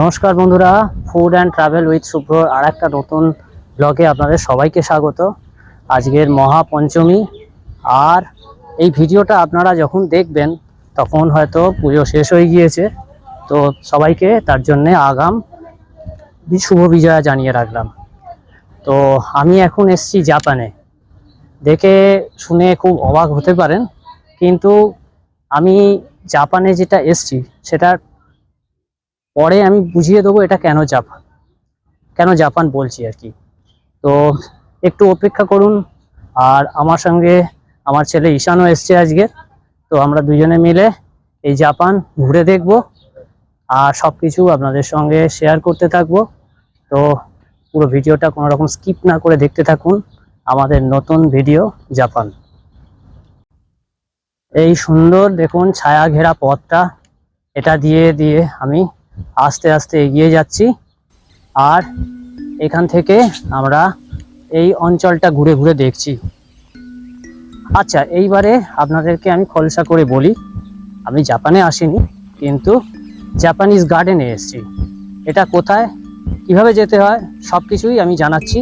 নমস্কার বন্ধুরা food and travel with Shubhra আর একটা নতুন ব্লগে আপনাদের সবাইকে স্বাগত। আজকের মহাপঞ্চমী, আর এই ভিডিওটা আপনারা যখন দেখবেন, তখন হয়তো পুজো শেষ হয়ে গিয়েছে। তো সবাইকে তার জন্যে আগাম শুভ বিজয়া জানিয়ে রাখলাম। তো আমি এখন এসছি জাপানে। দেখে শুনে খুব অবাক হতে পারেন, কিন্তু আমি জাপানে যেটা এসছি সেটার পরে আমি বুঝিয়ে দেবো এটা কেন জাপান কেন জাপান বলছি আর কি। তো একটু অপেক্ষা করুন, আর আমার সঙ্গে আমার ছেলে ঈশানও এসছে আজকে। তো আমরা দুজনে মিলে এই জাপান ঘুরে দেখব, আর সব কিছু আপনাদের সঙ্গে শেয়ার করতে থাকব। তো পুরো ভিডিওটা কোনো রকম স্কিপ না করে দেখতে থাকুন, আমাদের নতুন ভিডিও জাপান। এই সুন্দর দেখুন, ছায়া ঘেরা পথটা, এটা দিয়ে দিয়ে আমি আস্তে আস্তে এগিয়ে যাচ্ছি। আর এখান থেকে আমরা এই অঞ্চলটা ঘুরে ঘুরে দেখছি। আচ্ছা এইবারে আপনাদেরকে আমি খলসা করে বলি, আমি জাপানে আসিনি, কিন্তু জাপানিজ গার্ডেনে এসেছি। এটা কোথায়, কীভাবে যেতে হয় সব কিছুই আমি জানাচ্ছি।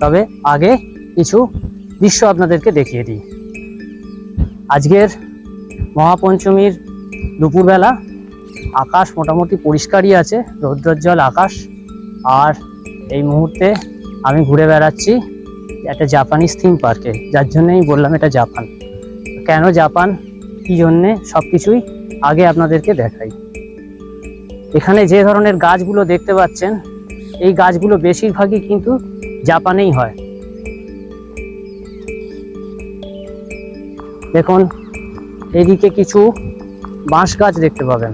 তবে আগে কিছু দৃশ্য আপনাদেরকে দেখিয়ে দিই। আজকের মহাপঞ্চমীর দুপুরবেলা আকাশ মোটামুটি পরিষ্কারই আছে, রৌদ্রোজ্জ্বল আকাশ। আর এই মুহূর্তে আমি ঘুরে বেড়াচ্ছি একটা জাপানিজ থিম পার্কে যার জন্যই বললাম এটা জাপান কেন জাপান কী জন্যে? সব কিছুই আগে আপনাদেরকে দেখাই। এখানে যে ধরনের গাছগুলো দেখতে পাচ্ছেন, এই গাছগুলো বেশিরভাগই কিন্তু জাপানেই হয়। দেখুন, এদিকে কিছু বাঁশ গাছ দেখতে পাবেন।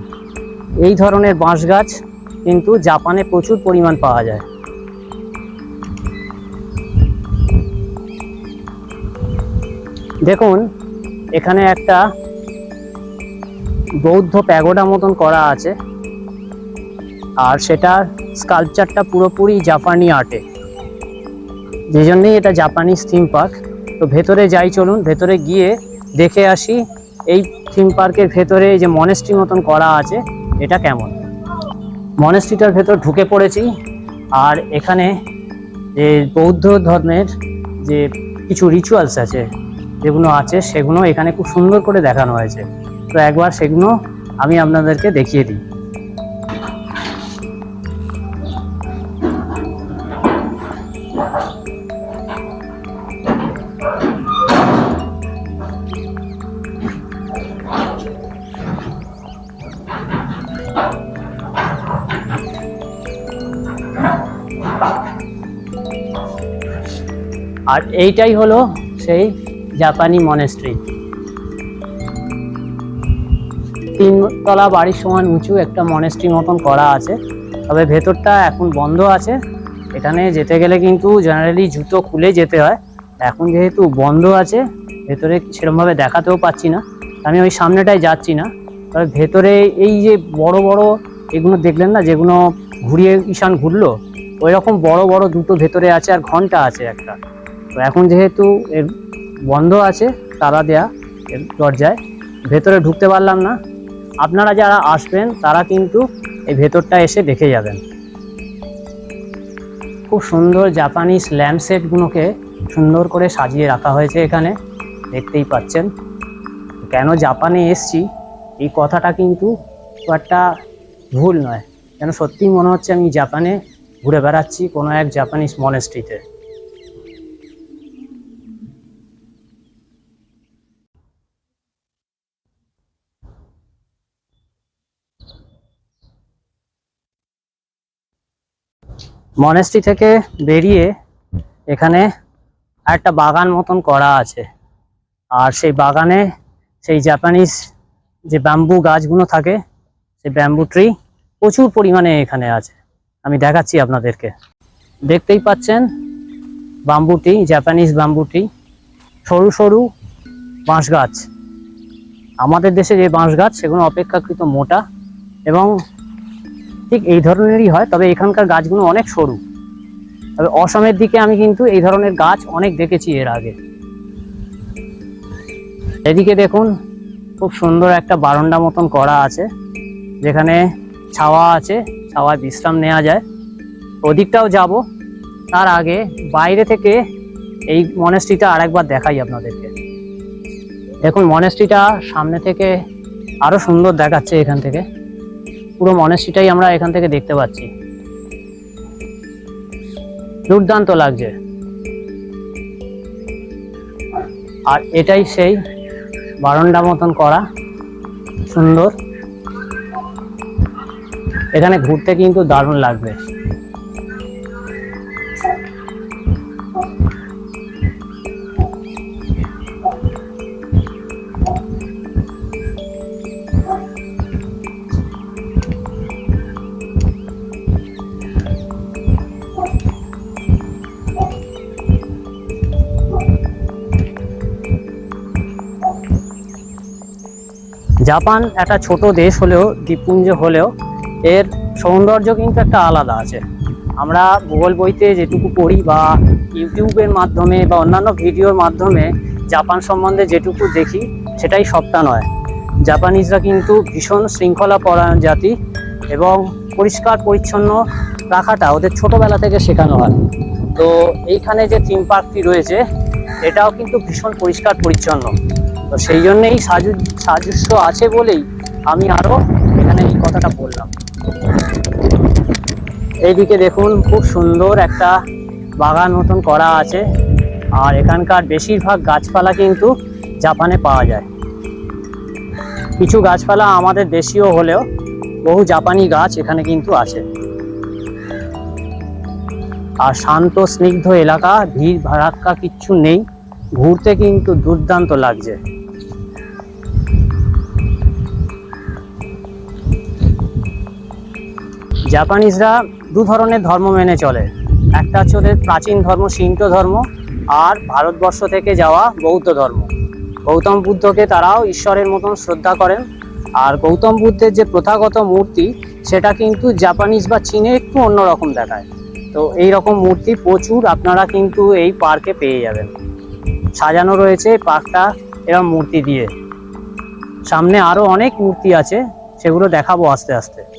এই ধরনের বাঁশ গাছ কিন্তু জাপানে প্রচুর পরিমাণ পাওয়া যায়। দেখুন, এখানে একটা বৌদ্ধ প্যাগোডা মতন করা আছে আর সেটার স্কাল্পচারটা পুরোপুরি জাপানি আর্টে। যে জন্যই এটা জাপানিজ থিম পার্ক তো ভেতরে যাই চলুন, ভেতরে গিয়ে দেখে আসি এই থিম পার্কের ভেতরে যে মনেস্ট্রি মতন করা আছে। এটা কেমন? মনেস্ট্রিটার ভেতর ঢুকে পড়েছি, আর এখানে যে বৌদ্ধ ধর্মের যে কিছু রিচুয়ালস আছে, যেগুলো আছে, সেগুলো এখানে খুব সুন্দর করে দেখানো হয়েছে। তো একবার সেগুলো আমি আপনাদেরকে দেখিয়ে দিই। আর এইটাই হলো সেই জাপানি মনেস্ট্রি তিনতলা বাড়ির সমান উঁচু একটা মনেস্ট্রি মতন করা আছে, তবে ভেতরটা এখন বন্ধ আছে। এখানে যেতে গেলে কিন্তু জেনারেলি জুতো খুলে যেতে হয়। এখন যেহেতু বন্ধ আছে, ভেতরে সেরকমভাবে দেখাতেও পাচ্ছি না। আমি ওই সামনেটায় যাচ্ছি না। তবে ভেতরে এই যে বড় বড় এগুলো দেখলেন না, যেগুলো ঘুরিয়ে ঈশান ঘুরলো ওই রকম বড় বড় দুটো ভেতরে আছে আর ঘণ্টা আছে একটা। তো এখন যেহেতু এর বন্ধ আছে তারা দেয়া এর দরজায়, ভেতরে ঢুকতে পারলাম না। আপনারা যারা আসবেন, তারা কিন্তু এই ভেতরটা এসে দেখে যাবেন। খুব সুন্দর জাপানিজ ল্যাম্পসেটগুলোকে সুন্দর করে সাজিয়ে রাখা হয়েছে এখানে, দেখতেই পাচ্ছেন। কেন জাপানে এসছি, এই কথাটা কিন্তু একটা ভুল নয়। যেন সত্যিই মনে হচ্ছে আমি জাপানে ঘুরে বেড়াচ্ছি কোনো এক জাপানিজ মনেস্ট্রিতে মনেস্ট্রি থেকে বেরিয়ে এখানে একটা বাগান মতন করা আছে। আর সেই বাগানে সেই জাপানিজ যে ব্যাম্বু গাছগুলো থাকে, সেই ব্যাম্বু ট্রি প্রচুর পরিমাণে এখানে আছে। আমি দেখাচ্ছি আপনাদেরকে। দেখতেই পাচ্ছেন বাম্বুটি জাপানিজ বাম্বু টি সরু সরু বাঁশ গাছ। আমাদের দেশে যে বাঁশ গাছ, সেগুলো অপেক্ষাকৃত মোটা এবং ঠিক এই ধরনেরই হয়, তবে এখানকার গাছগুলো অনেক সরু। তবে অসমের দিকে আমি কিন্তু এই ধরনের গাছ অনেক দেখেছি এর আগে। এদিকে দেখুন, খুব সুন্দর একটা বারান্দা মতন করা আছে, যেখানে ছাওয়া আছে। ছাওয়ায় বিশ্রাম নেওয়া যায়। ওদিকটাও যাব। তার আগে বাইরে থেকে এই মনেস্ট্রিটা আরেকবার দেখাই আপনাদেরকে। দেখুন মনেস্ট্রিটা সামনে থেকে আরও সুন্দর দেখাচ্ছে এখান থেকে। পুরো মনেস্ট্রিটাই আমরা এখান থেকে দেখতে পাচ্ছি। দুর্দান্ত লাগছে। আর এটাই সেই বারন্ডা মতন করা। সুন্দর। এখানে ঘুরতে কিন্তু দারুণ লাগবে। জাপান একটা ছোট দেশ হলেও দ্বীপপুঞ্জ হলেও এর সৌন্দর্য কিন্তু একটা আলাদা আছে। আমরা ভূগোল বইতে যেটুকু পড়ি বা ইউটিউবের মাধ্যমে বা অন্যান্য ভিডিওর মাধ্যমে জাপান সম্বন্ধে যেটুকু দেখি, সেটাই সবটা নয়। জাপানিজরা কিন্তু ভীষণ শৃঙ্খলা পরায়ণ জাতি এবং পরিষ্কার পরিচ্ছন্ন রাখাটা ওদের ছোটবেলা থেকে শেখানো হয়। তো এইখানে যে থিম পার্কটি রয়েছে, এটাও কিন্তু ভীষণ পরিষ্কার পরিচ্ছন্ন। তো সেই জন্যেই সাজু সাজস্য আছে বলেই আমি আরও এখানে এই কথাটা বললাম। এইদিকে দেখুন, খুব সুন্দর একটা বাগান মতন করা আছে। আর এখানকার বেশিরভাগ গাছপালা কিন্তু জাপানে পাওয়া যায়। কিছু গাছপালা আমাদের দেশীয় হলেও বহু জাপানি গাছ এখানে কিন্তু আছে। আর শান্ত, স্নিগ্ধ এলাকা, ভিড় ভাড়াক্কা কিচ্ছু নেই। ঘুরতে কিন্তু দুর্দান্ত লাগছে। জাপানিজরা দু ধরনের ধর্ম মেনে চলে। একটা হচ্ছে ওদের প্রাচীন ধর্ম সিন্ত ধর্ম, আর ভারতবর্ষ থেকে যাওয়া বৌদ্ধ ধর্ম। গৌতম বুদ্ধকে তারাও ঈশ্বরের মতন শ্রদ্ধা করেন। আর গৌতম বুদ্ধের যে প্রথাগত মূর্তি, সেটা কিন্তু জাপানিজ বা চীনে একটু অন্যরকম দেখায়। তো এই রকম মূর্তি প্রচুর, আপনারা কিন্তু এই পার্কে পেয়ে যাবেন। সাজানো রয়েছে পার্কটা এরকম মূর্তি দিয়ে। সামনে আরও অনেক মূর্তি আছে, সেগুলো দেখাবো আস্তে আস্তে।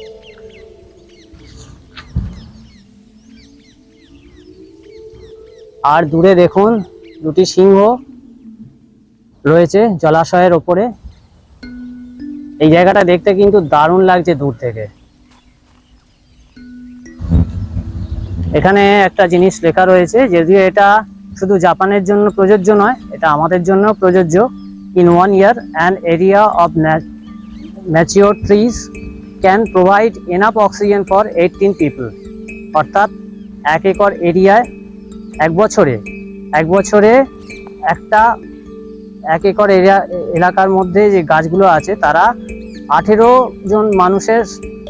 আর দূরে দেখুন দুটি সিংহ রয়েছে জলাশয়ের ওপরে। এই জায়গাটা দেখতে কিন্তু দারুণ লাগছে দূর থেকে। এখানে একটা জিনিস লেখা রয়েছে, যদিও এটা শুধু জাপানের জন্য প্রযোজ্য নয়, এটা আমাদের জন্য প্রযোজ্য। In one year an area of mature trees can provide enough oxygen for eighteen people অর্থাৎ এক একর এরিয়ায় এক বছরে এক বছরে একটা, এক একর এরিয়া, এলাকার মধ্যে যে গাছগুলো আছে, তারা আঠেরো জন মানুষের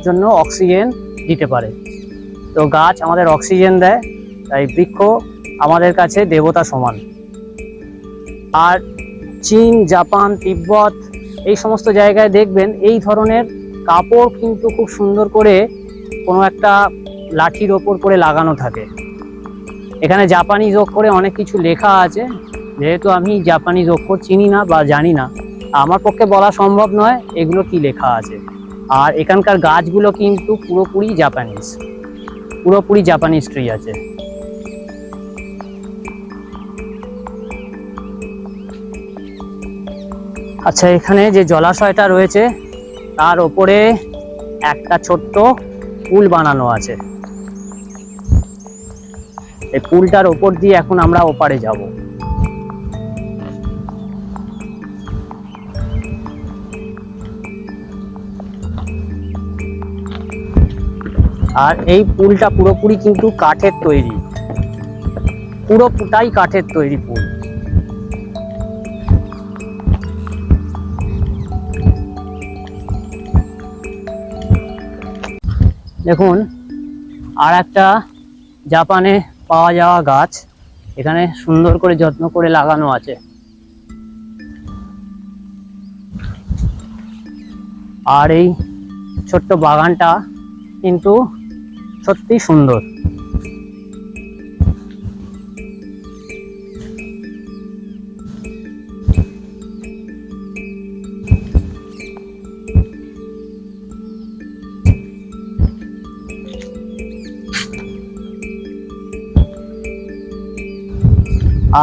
জন্য অক্সিজেন দিতে পারে। তো গাছ আমাদের অক্সিজেন দেয়, তাই বৃক্ষ আমাদের কাছে দেবতা সমান। আর চীন, জাপান, তিব্বত এই সমস্ত জায়গায় দেখবেন এই ধরনের কাপড় কিন্তু খুব সুন্দর করে কোনো একটা লাঠির ওপর করে লাগানো থাকে। এখানে জাপানিজ অক্ষরে অনেক কিছু লেখা আছে। যেহেতু আমি জাপানিজ অক্ষর চিনি না বা জানি না, আমার পক্ষে বলা সম্ভব নয় এগুলো কি লেখা আছে। আর এখানকার গাছগুলো কিন্তু পুরোপুরি জাপানিজ পুরোপুরি জাপানিজ ট্রি আছে। আচ্ছা এখানে যে জলাশয়টা রয়েছে, তার ওপরে একটা ছোট্ট পুল বানানো আছে। এই পুলটার ওপর দিয়ে এখন আমরা ওপারে যাব। আর এই পুলটা পুরোপুরি কিন্তু কাঠের তৈরি। পুরোটাই কাঠের তৈরি পুল। দেখুন, আর একটা জাপানে পাওয়া যাওয়া গাছ এখানে সুন্দর করে যত্ন করে লাগানো আছে। আর এই ছোট্ট বাগানটা কিন্তু সত্যি সুন্দর।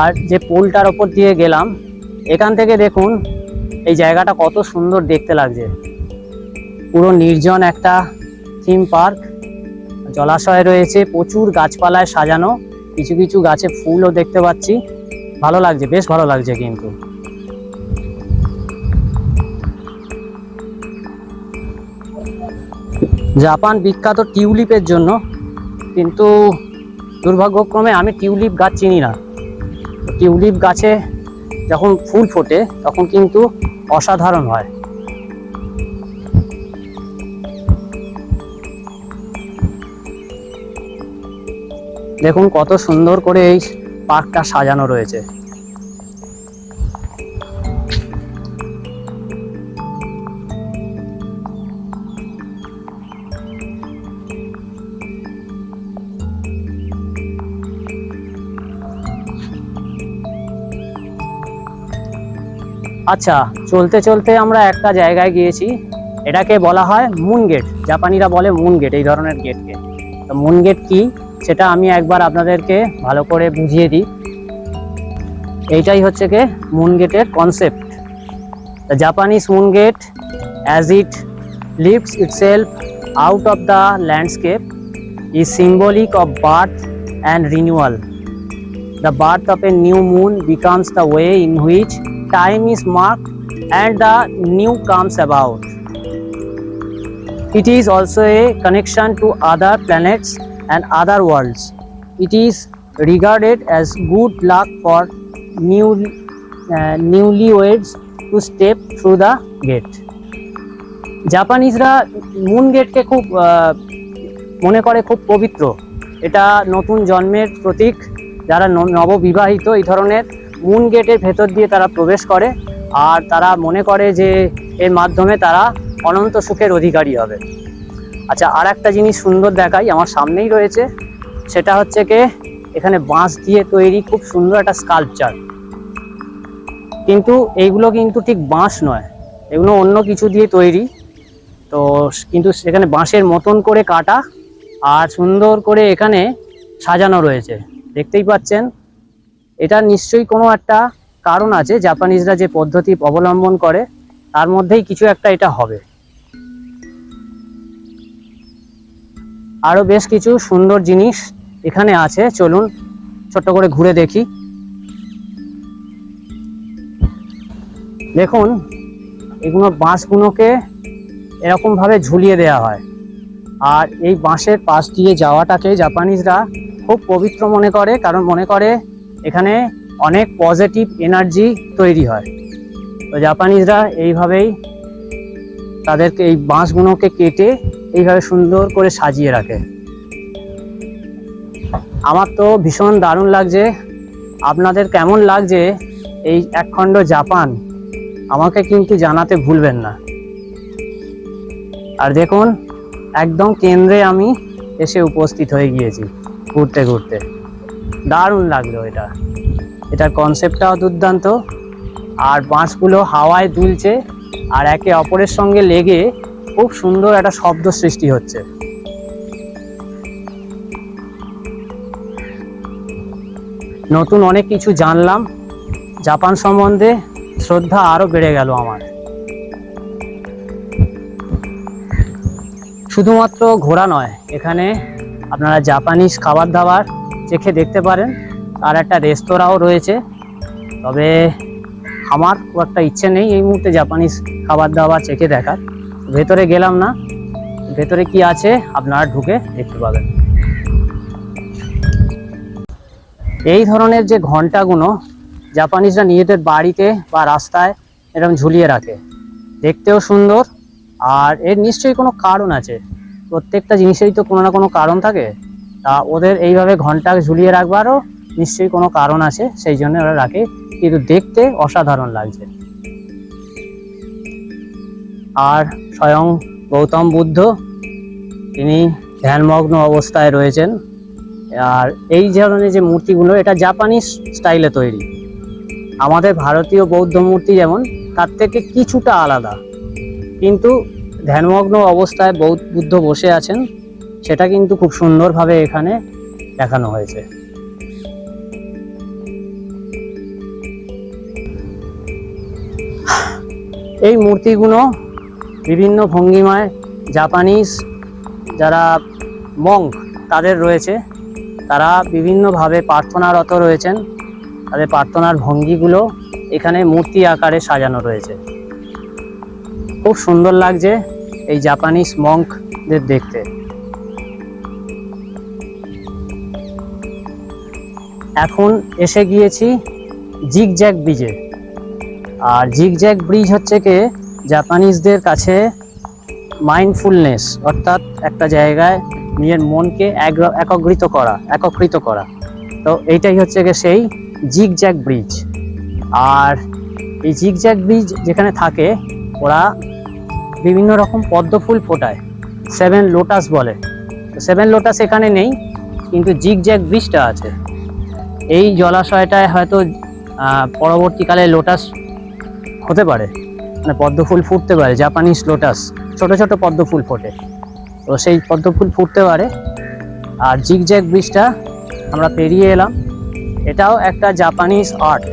আর যে পুলটার ওপর দিয়ে গেলাম, এখান থেকে দেখুন এই জায়গাটা কত সুন্দর দেখতে লাগছে। পুরো নির্জন একটা থিম পার্ক জলাশয় রয়েছে, প্রচুর গাছপালায় সাজানো, কিছু কিছু গাছে ফুলও দেখতে পাচ্ছি। ভালো লাগছে, বেশ ভালো লাগছে কিন্তু। জাপান বিখ্যাত টিউলিপের জন্য, কিন্তু দুর্ভাগ্যক্রমে আমি টিউলিপ গাছ চিনি না। টিউলিপ গাছে যখন ফুল ফোটে, তখন কিন্তু অসাধারণ হয়। দেখুন কত সুন্দর করে এই পার্কটা সাজানো রয়েছে। আচ্ছা চলতে চলতে আমরা একটা জায়গায় গিয়েছি। এটাকে বলা হয় মুন গেট জাপানিরা বলে মুন গেট এই ধরনের গেটকে তো মুন গেট কি? সেটা আমি একবার আপনাদেরকে ভালো করে বুঝিয়ে দিই। এইটাই হচ্ছে কি? মুন গেটের concept the Japanese moon gate as it lifts itself out of the landscape is symbolic of birth and renewal. The birth of a new moon becomes the way in which time is marked and the new comes about. It is also a connection to other planets and other worlds. It is regarded as good luck for new, uh, newlyweds to step through the gate. জাপানিজরা moon গেটকে খুব মনে করে খুব পবিত্র এটা নতুন জন্মের প্রতীক যারা নববিবাহিত, এই ধরনের মুন গেটের ভেতর দিয়ে তারা প্রবেশ করে। আর তারা মনে করে যে এর মাধ্যমে তারা অনন্ত সুখের অধিকারী হবে। আচ্ছা আর একটা জিনিস সুন্দর দেখাই, আমার সামনেই রয়েছে। সেটা হচ্ছে কি, এখানে বাঁশ দিয়ে তৈরি খুব সুন্দর একটা স্কাল্পচার কিন্তু এইগুলো কিন্তু ঠিক বাঁশ নয়, এগুলো অন্য কিছু দিয়ে তৈরি। তো কিন্তু সেখানে বাঁশের মতন করে কাটা আর সুন্দর করে এখানে সাজানো রয়েছে। দেখতেই পাচ্ছেন। এটা নিশ্চয়ই কোনো একটা কারণ আছে জাপানিজরা যে পদ্ধতি অবলম্বন করে, তার মধ্যেই কিছু একটা এটা হবে। আরও বেশ কিছু সুন্দর জিনিস এখানে আছে, চলুন ছোট্ট করে ঘুরে দেখি। দেখুন, এগুলো বাঁশগুলোকে এরকমভাবে ঝুলিয়ে দেওয়া হয়। আর এই বাঁশের পাশ দিয়ে যাওয়াটাকে জাপানিজরা খুব পবিত্র মনে করে, কারণ মনে করে এখানে অনেক পজিটিভ এনার্জি তৈরি হয়। তো জাপানিজরা এইভাবেই তাদেরকে এই বাঁশগুলোকে কেটে এইভাবে সুন্দর করে সাজিয়ে রাখে। আমার তো ভীষণ দারুণ লাগছে। আপনাদের কেমন লাগছে এই একখণ্ড জাপান? আমাকে কিন্তু জানাতে ভুলবেন না। আর দেখুন, একদম কেন্দ্রে আমি এসে উপস্থিত হয়ে গিয়েছি। ঘুরতে ঘুরতে। দারুণ লাগল এটা। এটার কনসেপ্টটাও দুর্দান্ত। আর বাঁশগুলো হাওয়ায় দুলছে আর একে অপরের সঙ্গে লেগে খুব সুন্দর একটা শব্দ সৃষ্টি হচ্ছে। নতুন অনেক কিছু জানলাম। জাপান সম্বন্ধে শ্রদ্ধা আরও বেড়ে গেল আমার। শুধুমাত্র ঘোরা নয়, এখানে আপনারা জাপানিজ খাবার দাবার চেখে দেখতে পারেন। আর একটা রেস্তোরাঁও রয়েছে। তবে আমার খুব একটা ইচ্ছে নেই এই মুহূর্তে জাপানিজ খাবার দাবার চেখে দেখার। ভেতরে গেলাম না। ভেতরে কি আছে আপনারা ঢুকে দেখতে পাবেন। এই ধরনের যে ঘন্টাগুলো জাপানিজরা নিজেদের বাড়িতে বা রাস্তায় এরকম ঝুলিয়ে রাখে, দেখতেও সুন্দর। আর এর নিশ্চয়ই কোনো কারণ আছে। প্রত্যেকটা জিনিসেরই তো কোনো না কোনো কারণ থাকে। তা ওদের এইভাবে ঘণ্টা ঝুলিয়ে রাখবারও নিশ্চয়ই কোনো কারণ আছে, সেই জন্য ওরা রাখে। কিন্তু দেখতে অসাধারণ লাগছে। আর স্বয়ং গৌতম বুদ্ধ, তিনি ধ্যানমগ্ন অবস্থায় রয়েছেন। আর এই ধরনের যে মূর্তিগুলো, এটা জাপানিজ স্টাইলে তৈরি। আমাদের ভারতীয় বৌদ্ধ মূর্তি যেমন, তার থেকে কিছুটা আলাদা। কিন্তু ধ্যানমগ্ন অবস্থায় বৌদ্ধ বুদ্ধ বসে আছেন, সেটা কিন্তু খুব সুন্দরভাবে এখানে দেখানো হয়েছে। এই মূর্তিগুলো বিভিন্ন ভঙ্গিমায় জাপানিজ যারা মঙ্ক তাদের রয়েছে, তারা বিভিন্নভাবে প্রার্থনারত রয়েছেন। তাদের প্রার্থনার ভঙ্গিগুলো এখানে মূর্তি আকারে সাজানো রয়েছে। খুব সুন্দর লাগছে। এই জাপানিজ মঙ্কদের দেখতে। এখন এসে গিয়েছি জিগজ্যাগ ব্রিজে আর জিগজ্যাগ ব্রিজ হচ্ছে কি জাপানিজদের কাছে মাইন্ডফুলনেস অর্থাৎ একটা জায়গায় নিজের মনকে একগ্রিত করা একত্রিত করা। তো এইটাই হচ্ছে গিয়ে সেই জিগজ্যাগ ব্রিজ আর এই জিগজ্যাগ ব্রিজ যেখানে থাকে, ওরা বিভিন্ন রকম পদ্ম ফুল ফোটায়। সেভেন লোটাস বলে। তো সেভেন লোটাস এখানে নেই, কিন্তু জিগজ্যাগ ব্রিজটা আছে। এই জলাশয়টায় হয়তো পরবর্তীকালে লোটাস হতে পারে। মানে পদ্ম ফুল ফুটতে পারে জাপানিজ লোটাস ছোট ছোট পদ্ম ফুল ফোটে। তো সেই পদ্ম ফুল ফুটতে পারে। আর জিগজ্যাগ ব্রিজটা আমরা পেরিয়ে এলাম। এটাও একটা জাপানিজ আর্ট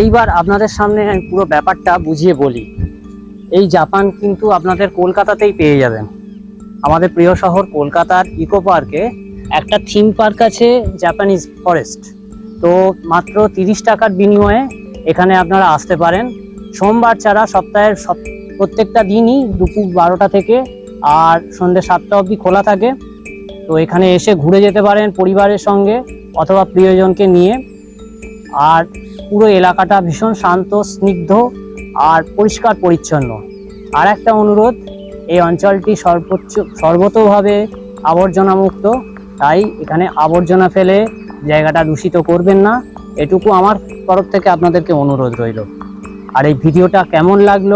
এইবার আপনাদের সামনে আমি পুরো ব্যাপারটা বুঝিয়ে বলি। এই জাপান কিন্তু আপনাদের কলকাতাতেই পেয়ে যাবেন। আমাদের প্রিয় শহর কলকাতার ইকো পার্কে একটা থিম পার্ক আছে জাপানিজ ফরেস্ট তো মাত্র তিরিশ টাকার বিনিময়ে এখানে আপনারা আসতে পারেন। সোমবার ছাড়া সপ্তাহের সব প্রত্যেকটা দিনই দুপুর বারোটা থেকে আর সন্ধ্যে সাতটা অবধি খোলা থাকে। তো এখানে এসে ঘুরে যেতে পারেন পরিবারের সঙ্গে অথবা প্রিয়জনকে নিয়ে। আর পুরো এলাকাটা ভীষণ শান্ত, স্নিগ্ধ আর পরিষ্কার পরিচ্ছন্ন। আর একটা অনুরোধ, এই অঞ্চলটি সর্বোচ্চ সর্বতভাবে আবর্জনা মুক্ত তাই এখানে আবর্জনা ফেলে জায়গাটা দূষিত করবেন না। এটুকু আমার তরফ থেকে আপনাদেরকে অনুরোধ রইল। আর এই ভিডিওটা কেমন লাগল,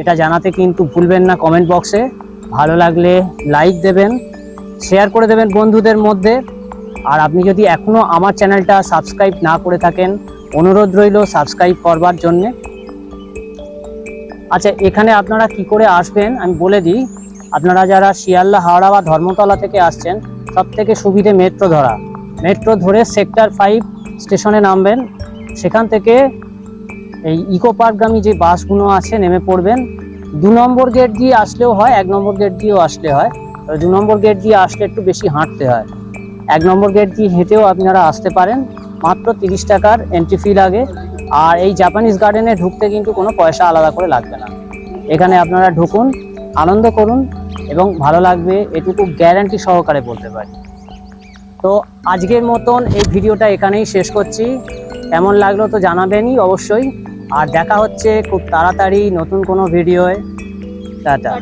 এটা জানাতে কিন্তু ভুলবেন না কমেন্ট বক্সে। ভালো লাগলে লাইক দেবেন, শেয়ার করে দেবেন বন্ধুদের মধ্যে। আর আপনি যদি এখনও আমার চ্যানেলটা সাবস্ক্রাইব না করে থাকেন অনুরোধ রইল সাবস্ক্রাইব করবার জন্যে। আচ্ছা এখানে আপনারা কি করে আসবেন আমি বলে দিই। আপনারা যারা শিয়ালদা, হাওড়া বা ধর্মতলা থেকে আসছেন সব থেকে সুবিধে মেট্রো ধরা। মেট্রো ধরে সেক্টর ফাইভ স্টেশনে নামবেন। সেখান থেকে এই ইকো পার্কগামী যে বাসগুলো আছে, নেমে পড়বেন। দু নম্বর গেট দিয়ে আসলেও হয়, এক নম্বর গেট দিয়েও আসলে হয়। তবে দু নম্বর গেট দিয়ে আসলে একটু বেশি হাঁটতে হয়। এক নম্বর গেট দিয়ে হেঁটেও আপনারা আসতে পারেন। মাত্র তিরিশ টাকার এন্ট্রি ফি লাগে। আর এই জাপানিজ গার্ডেনে ঢুকতে কিন্তু কোনো পয়সা আলাদা করে লাগবে না। এখানে আপনারা ঢুকুন, আনন্দ করুন এবং ভালো লাগবে এটুকু গ্যারান্টি সহকারে বলতে পারি। তো আজকের মতন এই ভিডিওটা এখানেই শেষ করছি। কেমন লাগল তো জানাবেনই অবশ্যই। আর দেখা হচ্ছে খুব তাড়াতাড়ি নতুন কোনো ভিডিওয়। টাটা।